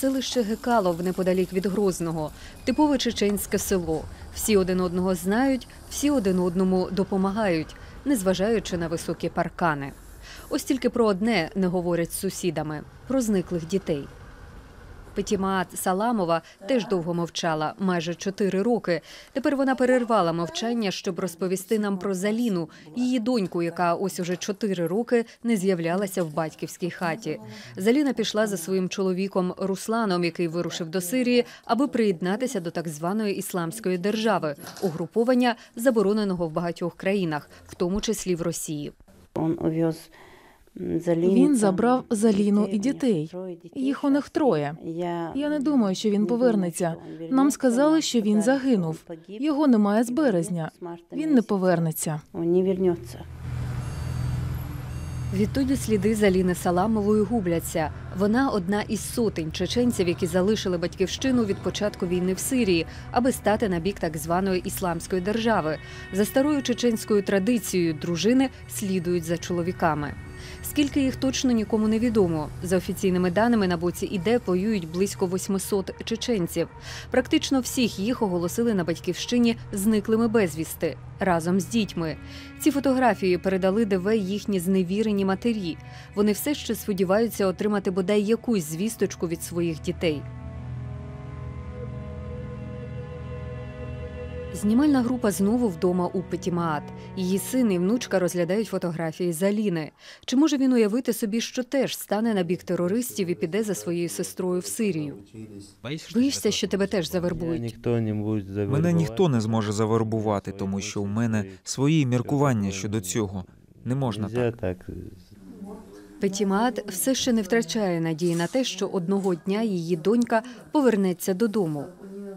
Селище Гекалов неподалік від Грозного, типове чеченське село. Всі один одного знають, всі один одному допомагають, незважаючи на високі паркани. Ось тільки про одне не говорять з сусідами про зниклих дітей. Петімаат Саламова теж довго мовчала, майже чотири роки. Тепер вона перервала мовчання, щоб розповісти нам про Заліну, її доньку, яка ось уже чотири роки не з'являлася в батьківській хаті. Заліна пішла за своїм чоловіком Русланом, який вирушив до Сирії, аби приєднатися до так званої ісламської держави, угруповання забороненого в багатьох країнах, в тому числі в Росії. Он увез. Він забрав Заліну і дітей, дітей. Їх у них троє. Я, Я не думаю, що він повернеться. Нам сказали, що він загинув. Його немає з березня. Він не повернеться. Он не вернется. Відтоді сліди Заліни Саламової губляться. Вона одна із сотень чеченців, які залишили батьківщину від початку війни в Сирії, аби стати на бік так званої ісламської держави. За старою чеченською традицією дружини слідують за чоловіками. Скільки їх точно нікому не відомо. За офіційними даними на боці ІДЕ воюють близько 800 чеченців. Практично всіх їх оголосили на батьківщині зниклими безвісти разом з дітьми. Ці фотографії передали ДВ їхні зневірені матері. Вони все ще сподіваються отримати бодай якусь звісточку від своїх дітей. Знімальна група знову вдома у Петімаат. Її син і внучка розглядають фотографії Заліни. Чи може він уявити собі, що теж стане на бік терористів і піде за своєю сестрою в Сирію? Боїшся, що тебе теж завербують? Ніхто не буде Мене ніхто не зможе завербувати, тому що у мене свої міркування щодо цього. Не можна так. так. Петімаат все ще не втрачає надії на те, що одного дня її донька повернеться додому.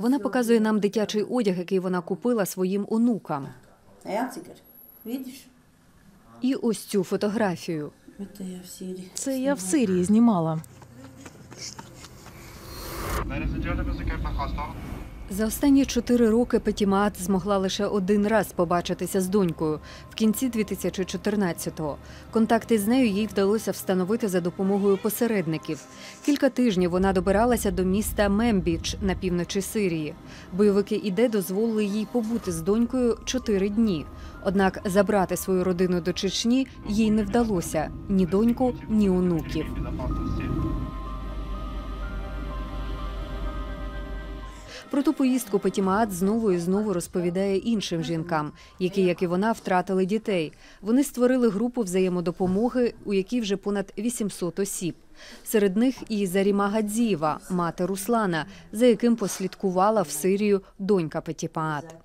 Вона показує нам дитячий одяг, який вона купила своїм онукам. І ось цю фотографію. Это я в Сирии. Це я в Сирії знімала. За останні чотири роки Петімаат змогла лише один раз побачитися з донькою в кінці 2014-го. Контакти з нею їй вдалося встановити за допомогою посередників. Кілька тижнів вона добиралася до міста Мембіч на півночі Сирії. Бойовики іде дозволили їй побути з донькою чотири дні. Однак забрати свою родину до Чечні їй не вдалося ні доньку, ні онуків. Про ту поїздку Петімаат знову і знову розповідає іншим жінкам, які, як і вона, втратили дітей. Вони створили групу взаємодопомоги, у якій вже понад 800 осіб. Серед них і Заріма Гадзієва, мати Руслана, за яким послідкувала в Сирію донька Петімаат.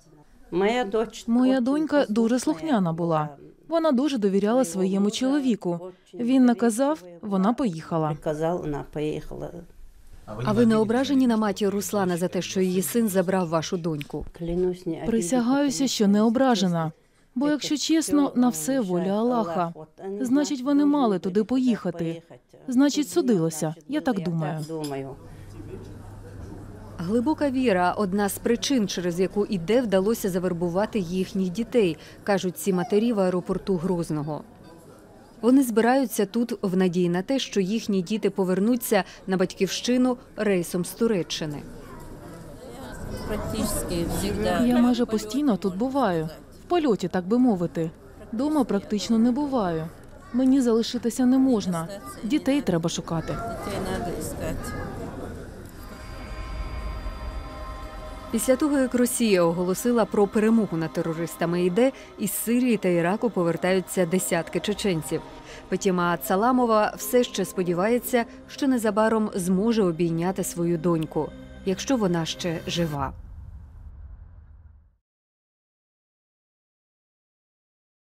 Моя дочь. Донька дуже слухняна була. Вона дуже довіряла своєму чоловіку. Він наказав, вона поїхала. Приказал, она поехала. А ви не ображені на матір Руслана за те, що її син забрав вашу доньку? Присягаюся, що не ображена. Бо, якщо чесно, на все воля Аллаха. Значить, вони мали туди поїхати. Значить, судилося. Я так думаю. думаю. Глибока віра одна з причин, через яку іде вдалося завербувати їхніх дітей, кажуть ці матері в аеропорту Грозного. Вони збираються тут в надії на те, що їхні діти повернуться на батьківщину рейсом з Туреччини. Я майже постійно тут буваю. В польоті, так би мовити. Дома практично не буваю. Мені залишитися не можна. Дітей треба шукати. Після того, як Росія оголосила про перемогу над терористами іде, із Сирії та Іраку повертаються десятки чеченців. Петіма Цаламова все ще сподівається, що незабаром зможе обійняти свою доньку, якщо вона ще жива.